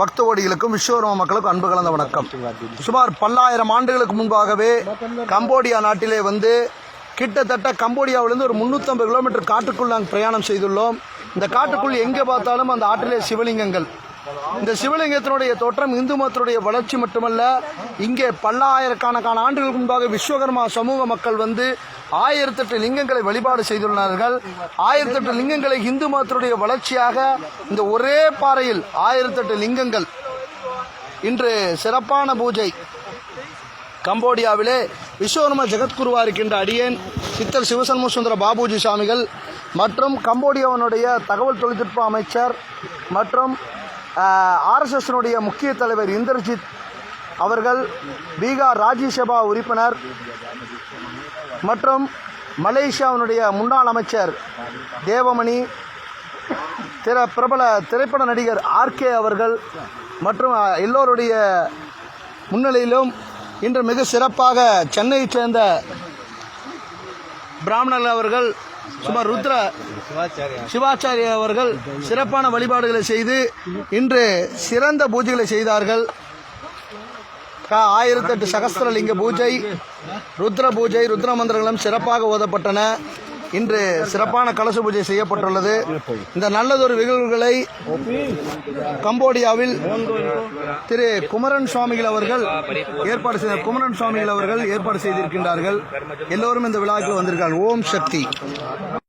பக்தோடிகளுக்கும் விஸ்வகர்ம மக்களுக்கும் அன்பு கலந்த வணக்கம். சுமார் பல்லாயிரம் ஆண்டுகளுக்கு முன்பாகவே கம்போடியா நாட்டிலே வந்து கிட்டத்தட்ட கம்போடியாவிலிருந்து ஒரு முந்நூற்றம்பது கிலோமீட்டர் காட்டுக்குள் நாங்கள் பிரயாணம் செய்துள்ளோம். இந்த காட்டுக்குள் எங்கே பார்த்தாலும் அந்த ஆற்றிலே சிவலிங்கங்கள். இந்த சிவலிங்கத்தினுடைய தோற்றம் இந்து மதத்தினுடைய வளர்ச்சி மட்டுமல்ல இங்கே பல்லாயிரக்கணக்கான ஆண்டுகளுக்கு முன்பாக விஸ்வகர்மா சமூக மக்கள் வந்து ஆயிரத்தெட்டு லிங்கங்களை வழிபாடு செய்துள்ளார்கள். ஆயிரத்தெட்டு லிங்கங்களை இந்து மதத்தினுடைய வளர்ச்சியாக இந்த ஒரே பாறையில் ஆயிரத்தெட்டு லிங்கங்கள் இன்று சிறப்பான பூஜை கம்போடியாவிலே விஸ்வகர்ம ஜெகத்குருவா இருக்கின்ற அடியேன் சித்தர் சிவசண்முக சுந்தர பாபுஜி சாமிகள் மற்றும் கம்போடியாவினுடைய தகவல் தொழில்நுட்ப அமைச்சர் மற்றும் ஆர்எஸ்எஸ்னுடைய முக்கிய தலைவர் இந்திரஜித் அவர்கள் பீகார் ராஜ்யசபா உறுப்பினர் மற்றும் மலேசியாவினுடைய முன்னாள் அமைச்சர் தேவமணி திர பிரபல திரைப்பட நடிகர் ஆர்கே அவர்கள் மற்றும் எல்லோருடைய முன்னிலையிலும் இன்று மிக சிறப்பாக சென்னையைச் சேர்ந்த பிராமணர் அவர்கள் சுமார் ருத்ர சிவாச்சாரிய அவர்கள் சிறப்பான வழிபாடுகளை செய்து இன்று சிறந்த பூஜைகளை செய்தார்கள். க- ஆயிரத்தெட்டு சகஸ்திரலிங்க பூஜை ருத்ர பூஜை ருத்ர மந்திரங்களும் சிறப்பாக ஓதப்பட்டன. இன்று சிறப்பான கலச பூஜை செய்யப்பட்டுள்ளது. இந்த நல்லதொரு நிகழ்வுகளை கம்போடியாவில் திரு குமரன் சுவாமிகள் அவர்கள் ஏற்பாடு செய்த குமரன் சுவாமிகள் அவர்கள் ஏற்பாடு செய்திருக்கின்றார்கள். எல்லோரும் இந்த விழாவுக்கு வந்திருக்காங்க ஓம் சக்தி.